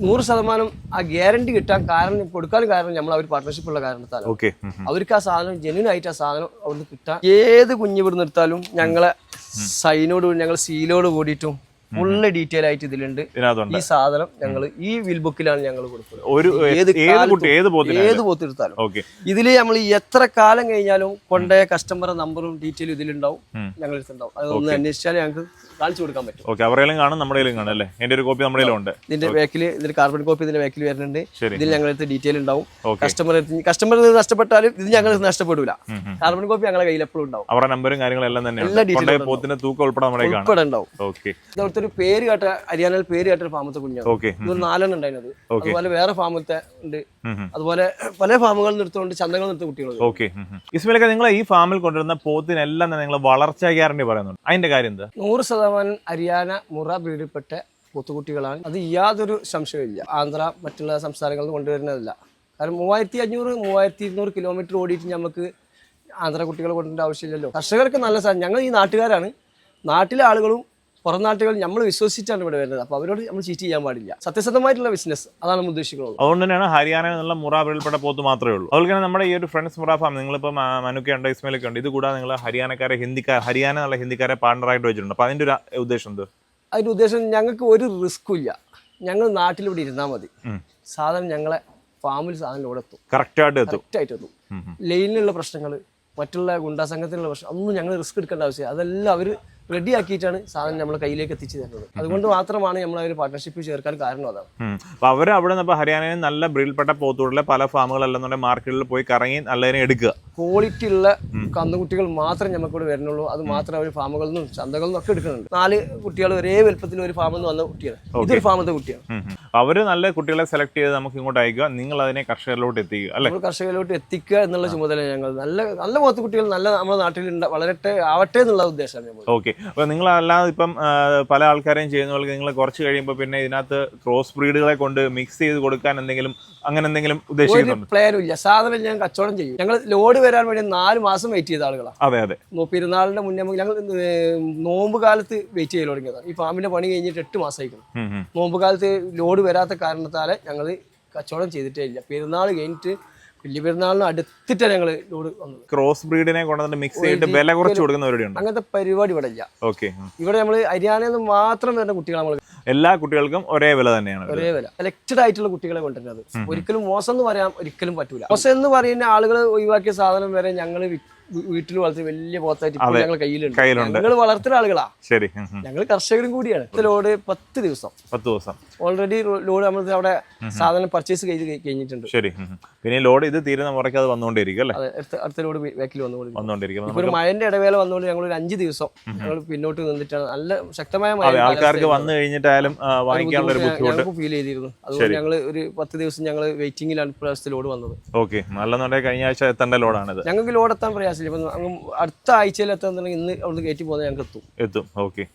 നൂറ് ശതമാനം ആ ഗ്യാരണ്ടി കിട്ടാൻ കാരണം കൊടുക്കാൻ കാരണം നമ്മൾ അവർ പാർട്ട്ണർഷിപ്പ് ഉള്ള കാരണത്താൽ ഓക്കെ. അവർക്ക് ആ സാധനം ജെന്യൂൻ ആയിട്ട് ആ സാധനം അവിടുന്ന് കിട്ടാൻ ഏത് കുഞ്ഞു ഇവിടെ നിർത്താലും ഞങ്ങളെ സൈനോട് ഞങ്ങൾ സീലോട് കൂടിയിട്ടും ഫുള്ള് ഡീറ്റെയിൽ ആയിട്ട് ഇതിലുണ്ട്. ഈ സാധനം ഞങ്ങൾ ഈ വിൽ ബുക്കിലാണ് ഞങ്ങൾ കൊടുക്കുന്നത്. ഒരു ഏത് പോത്തെടുത്താലും ഇതിൽ നമ്മൾ എത്ര കാലം കഴിഞ്ഞാലും കൊണ്ടേ കസ്റ്റമറെ നമ്പറും ഡീറ്റെയിലും ഇതിലുണ്ടാവും. ഞങ്ങൾ എടുത്തുണ്ടാവും അതൊന്ന് അന്വേഷിച്ചാൽ ഞങ്ങൾക്ക് കാണിച്ചു കൊടുക്കാൻ പറ്റും. ഓക്കെ. അവരെല്ലാം കാണും നമ്മുടെ കാണും അല്ലേ? എന്റെ ഒരു കോപ്പി നമ്മുടെ ഉണ്ട്. ഇതിന്റെ ബാക്കിൽ ഇതിന്റെ കാർബൺ കോപ്പി ഇതിന്റെ ബാക്കിൽ വരുന്നുണ്ട്. ഇതിൽ ഞങ്ങൾ ഡീറ്റെയിൽ ഉണ്ടാവും. കസ്റ്റമർ കസ്റ്റമർ നഷ്ടപ്പെട്ടാലും ഇത് ഞങ്ങൾ നഷ്ടപ്പെടില്ല കാർബൺ കോപ്പി ഞങ്ങളുടെ കയ്യിൽ എപ്പോഴും ഉണ്ടാവും. അവരുടെ നമ്പറും കാര്യങ്ങളും എല്ലാം തന്നെ എല്ലാ ഉൾപ്പെടെ ഉണ്ടാവും. ഓക്കെ. ഇതവിടുത്തെ ഒരു പേര് കേട്ട ഹരിയാനയിൽ പേര് കേട്ട ഒരു ഫാമത്തെ കുഞ്ഞാണ്. ഓക്കെ. ഇതൊരു നാലെണ്ണം ഉണ്ടായിരുന്നത് അതുപോലെ വേറെ ഫാമത്തെ ഉണ്ട്. അതുപോലെ പല ഫാമുകളിൽ നിർത്തുകൊണ്ട് ചന്തകൾ നിർത്തുന്ന കുട്ടികളും ഓക്കെ. ഇസ്മയിലൊക്കെ നിങ്ങൾ ഈ ഫാമിൽ കൊണ്ടുവരുന്ന പോത്തിനെല്ലാം നിങ്ങൾ വളർച്ച ഗ്യാരണ്ടി പറയുന്നുണ്ട്. അതിന്റെ കാര്യം എന്താ? നൂറ് ശതമാനം ഹരിയാന മുറ ബ്രീഡിൽപ്പെട്ട പോത്തുകുട്ടികളാണ്. അത് യാതൊരു സംശയമില്ല ആന്ധ്ര മറ്റുള്ള സംസ്ഥാനങ്ങളിൽ കൊണ്ടുവരുന്നതല്ല. കാരണം മൂവായിരത്തി അഞ്ഞൂറ് മൂവായിരത്തി ഇരുന്നൂറ് കിലോമീറ്റർ ഓടിയിട്ട് നമുക്ക് ആന്ധ്ര കുട്ടികളെ കൊണ്ടുവരേണ്ട ആവശ്യമില്ലല്ലോ. കർഷകർക്ക് നല്ല സാധനം ഞങ്ങൾ ഈ നാട്ടുകാരാണ്. നാട്ടിലെ ആളുകളും പുറം നാട്ടുകൾ നമ്മൾ വിശ്വസിച്ചാണ് ഇവിടെ വരുന്നത്. അപ്പോൾ അവരോട് നമ്മൾ ചീറ്റ് ചെയ്യാൻ പാടില്ല. സത്യസന്ധമായിട്ടുള്ള ബിസിനസ് അതാണ് നമ്മൾ ഉദ്ദേശിക്കുന്നത്. അതുകൊണ്ട് തന്നെയാണ് ഹരിയാന എന്നുള്ള മുറാബിൽപ്പെട്ട പോത്ത് മാത്രമേ ഉള്ളൂ. അതുപോലെ തന്നെ നമ്മുടെ ഈ ഒരു ഫ്രണ്ട്സ് മുറ ഫാം നിങ്ങളിപ്പോൾ മനുക്കെ ഉണ്ട് ഇസ്മയിലൊക്കെ ഉണ്ട്. ഇത് കൂടാതെ നിങ്ങൾ ഹരിയാനക്കാരെ ഹിന്ദിക്കാർ ഹരിയാന എന്നുള്ള ഹിന്ദിക്കാരെ പാർട്ണറായിട്ട് വെച്ചിട്ടുണ്ട്. അപ്പോൾ അതിന്റെ ഒരു ഉദ്ദേശം എന്ത്? അതിന്റെ ഉദ്ദേശം ഞങ്ങൾക്ക് ഒരു റിസ്ക്കും ഇല്ല. ഞങ്ങൾ നാട്ടിലിവിടെ ഇരുന്നാൽ മതി. സാധനം ഞങ്ങളെ ഫാമിൽ സാധനം ഇവിടെ എത്തും. കറക്റ്റായിട്ട് എത്തും. കറക്റ്റായിട്ട് എത്തും. ലൈനിലുള്ള പ്രശ്നങ്ങൾ മറ്റുള്ള ഗുണ്ടാ സംഘത്തിനുള്ള പ്രശ്നം ഒന്നും ഞങ്ങൾ റിസ്ക് എടുക്കേണ്ട ആവശ്യമില്ല. അതെല്ലാം അവർ റെഡി ആക്കിയിട്ടാണ് സാധനം നമ്മൾ കയ്യിലേക്ക് എത്തിച്ചു തരുന്നത്. അതുകൊണ്ട് മാത്രമാണ് നമ്മൾ അവർ പാർട്ട്ണർഷിപ്പ് ചേർക്കാൻ കാരണം അതാണ്. അപ്പോൾ അപ്പൊ അവർ അവിടെ നിന്ന് ഹരിയാനയിൽ നല്ല ബ്രിൽപ്പെട്ട പോത്തൂടിലെ പല ഫാമുകളല്ലെന്നുണ്ടെങ്കിൽ മാർക്കറ്റിൽ പോയി കറങ്ങി നല്ലതിനെ എടുക്കുക. ക്വാളിറ്റി ഉള്ള കന്നുകുട്ടികൾ മാത്രമേ നമുക്കിവിടെ വരുന്നുള്ളൂ അത് മാത്രം അവർ ഫാമുകളിൽ നിന്നും ചന്തകളിൽ നിന്നൊക്കെ എടുക്കുന്നുണ്ട്. നാല് കുട്ടികൾ ഒരേ വലുപ്പത്തിൽ ഒരു ഫാമിൽ നിന്ന് വന്ന കുട്ടിയാണ് ഇതൊരു ഫാമത്തെ കുട്ടിയാണ്. അവർ നല്ല കുട്ടികളെ സെലക്ട് ചെയ്ത് നമുക്ക് ഇങ്ങോട്ട് അയക്കുക. നിങ്ങൾ അതിനെ കർഷകരിലോട്ട് എത്തിക്കുക അല്ലെ? നമ്മൾ കർഷകരിലോട്ട് എത്തിക്കുക എന്നുള്ള ചുമതല ഞങ്ങൾ നല്ല നല്ല പോത്ത് കുട്ടികൾ നല്ല നമ്മുടെ നാട്ടിൽ വളരട്ടെ ആവട്ടെ എന്നുള്ള ഉദ്ദേശമാണ് ഓക്കെ. അപ്പൊ നിങ്ങൾ അല്ലാതെ ഇപ്പം പല ആൾക്കാരെയും ചെയ്യുന്ന പോലെ നിങ്ങൾ കുറച്ച് കഴിയുമ്പോൾ പിന്നെ ഇതിനകത്ത് ക്രോസ് ബ്രീഡുകളെ കൊണ്ട് മിക്സ് ചെയ്ത് കൊടുക്കാൻ എന്തെങ്കിലും അങ്ങനെ എന്തെങ്കിലും ഉദ്ദേശിക്കുന്നുണ്ട്? പ്ലെയറും ഇല്ല. സാധനം ഞാൻ കച്ചവടം ചെയ്യും. ഞങ്ങൾ ലോഡ് വരാൻ വേണ്ടി നാല് മാസം വെയിറ്റ് ചെയ്ത ആളുകളാണ് അതെ അതെ. പെരുന്നാളിന്റെ മുന്നേ ഞങ്ങൾ നോമ്പ് കാലത്ത് വെയിറ്റ് ചെയ്ത് തുടങ്ങിയതാണ് ഈ ഫാമിന്റെ പണി കഴിഞ്ഞിട്ട് എട്ട് മാസമായിരിക്കും. നോമ്പ് കാലത്ത് ലോഡ് വരാത്ത കാരണത്താലെ ഞങ്ങൾ കച്ചവടം ചെയ്തിട്ടേ ഇല്ല. പെരുന്നാൾ കഴിഞ്ഞിട്ട് വലിയ പെരുന്നാളിന് അടുത്തിട്ടാണ് ഞങ്ങൾ ലോഡ് വന്നത്. ക്രോസ് ബ്രീഡിനെ കൊണ്ടുവന്നിട്ട് മിക്സ് ചെയ്തിട്ട് വില കുറച്ച് കൊടുക്കുന്നവരുണ്ട് അങ്ങനത്തെ പരിപാടി ഇവിടെ ഇല്ല. ഓക്കെ ഇവിടെ നമ്മൾ ഹരിയാനയിൽ നിന്ന് മാത്രം വരുന്ന കുട്ടികളെ നമ്മൾ എല്ലാ കുട്ടികൾക്കും ഒരേ വില തന്നെയാണ് ഒരേ വില. സെലക്റ്റഡ് ആയിട്ടുള്ള കുട്ടികളെ കൊണ്ടുവരുന്നത്. ഒരിക്കലും മോശം എന്ന് പറയാൻ ഒരിക്കലും പറ്റൂല. മോശം എന്ന് പറയുന്ന ആളുകൾ ഒഴിവാക്കിയ സാധനം വരെ ഞങ്ങൾ വീട്ടിൽ വളർത്തി വലിയ പോത്തായിട്ട് ഞങ്ങൾ കയ്യിലുണ്ട്. ഞങ്ങൾ വളർത്തുന്ന ആളുകളാ. ശരി. ഞങ്ങൾ കർഷകരും കൂടിയാണ്. ലോഡ് പത്ത് ദിവസം. പത്ത് ദിവസം. ഓൾറെഡി ലോഡ് നമ്മൾ അവിടെ സാധനം പർച്ചേസ് ചെയ്ത് കഴിഞ്ഞിട്ടുണ്ട്. ശരി. പിന്നെ ലോഡ് ഇത് തീരുന്ന മുറയ്ക്ക് അത് വന്നുകൊണ്ടിരിക്കും അല്ലേ? അടുത്ത ലോഡ് ബാക്കിൽ വന്നുകൊണ്ട് വന്നുകൊണ്ടിരിക്കും ഒരു മഴന്റെ ഇടവേള വന്നുകൊണ്ട് ഞങ്ങൾ ഒരു അഞ്ച് ദിവസം ഞങ്ങൾ പിന്നോട്ട് നിന്നിട്ടാണ്. നല്ല ശക്തമായ മഴ ആൾക്കാർക്ക് വന്നു കഴിഞ്ഞിട്ടായാലും വാങ്ങിക്കാനുള്ള ഒരു ബുദ്ധിമുട്ട് ഫീൽ ചെയ്തിരുന്നു. അതുകൊണ്ട് ഞങ്ങൾ ഒരു പത്ത് ദിവസം ഞങ്ങൾ വെയിറ്റിംഗിലാണ് ഇപ്പോഴത്തെ ലോഡ് വന്നത്. ഓക്കെ. നല്ലെന്നുണ്ടെങ്കിൽ കഴിഞ്ഞ ആഴ്ച എത്തേണ്ട ലോഡാണിത്. ഞങ്ങൾക്ക് ലോഡ് എത്താൻ അങ്ങ് അടുത്ത ആഴ്ചയിൽ എത്താന്നുണ്ടെങ്കിൽ ഇന്ന് അവിടുന്ന് കയറ്റി പോകുന്നത് ഞങ്ങൾക്ക് എത്തും. എത്തും. ഓക്കെ.